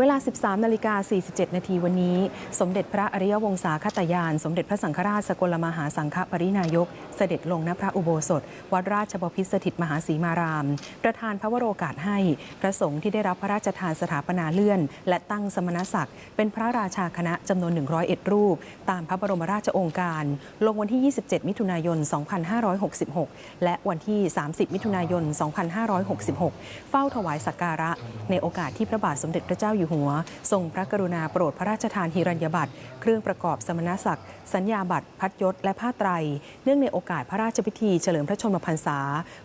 เวลา 13นาฬิกา47 นาทีวันนี้ สมเด็จพระอริยวงศาคตยาน สมเด็จพระสังฆราชสกลมหาสังฆปรินายก เสด็จลงณพระอุโบสถ วัดราชบพิตรสถิตมหาสีมาราม ประธานพระวโรกาสให้ พระสงฆ์ที่ได้รับพระราชทานสถาปนาเลื่อน และตั้งสมณศักดิ์ เป็นพระราชาคณะจำนวน 101 รูป ตามพระบรมราชโองการ ลงวันที่ 27 มิถุนายน 2566 และวันที่ 30 มิถุนายน 2566 เฝ้าถวายสักการะ ในโอกาสที่พระบาทสมเด็จพระเจ้าอยู่หัว ทรงพระกรุณาโปรดพระราชทานหิรัญญบัตรเครื่องประกอบสมณศักดิ์ สัญญาบัตรพัดยศและผ้าไตร เนื่องในโอกาสพระราชพิธีเฉลิมพระชนมพรรษา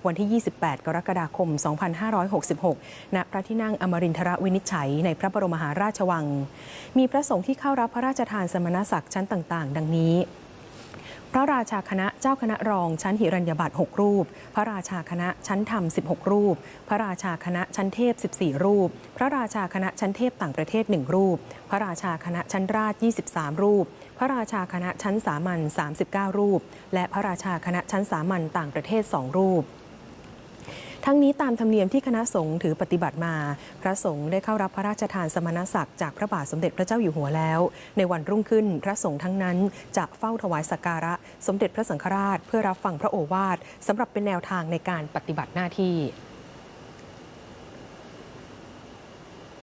วันที่ 28 กรกฎาคม 2566 ณ พระที่นั่งอมรินทรวินิจฉัย ในพระบรมมหาราชวัง มีพระสงฆ์ที่เข้ารับพระราชทานสมณศักดิ์ชั้นต่าง ๆ ดังนี้ พระราชาคณะเจ้าคณะรองชั้นหิรัญญบัตร6รูป พระราชาคณะชั้นธรรม 16 รูป พระราชาคณะชั้นเทพ 14 รูป พระราชาคณะชั้นเทพต่างประเทศ 1 รูป พระราชาคณะชั้นราช 23 รูป พระราชาคณะชั้นสามัญ 39 รูป และพระราชาคณะชั้นสามัญต่างประเทศ 2 รูป ทั้งนี้ตามธรรมเนียมที่คณะสงฆ์ถือปฏิบัติมา พระสงฆ์ได้เข้ารับพระราชทานสมณศักดิ์จากพระบาทสมเด็จพระเจ้าอยู่หัวแล้ว ในวันรุ่งขึ้นพระสงฆ์ทั้งนั้นจะเฝ้าถวายสักการะ สมเด็จพระสังฆราช เพื่อรับฟังพระโอวาทสำหรับเป็นแนวทางในการปฏิบัติหน้าที่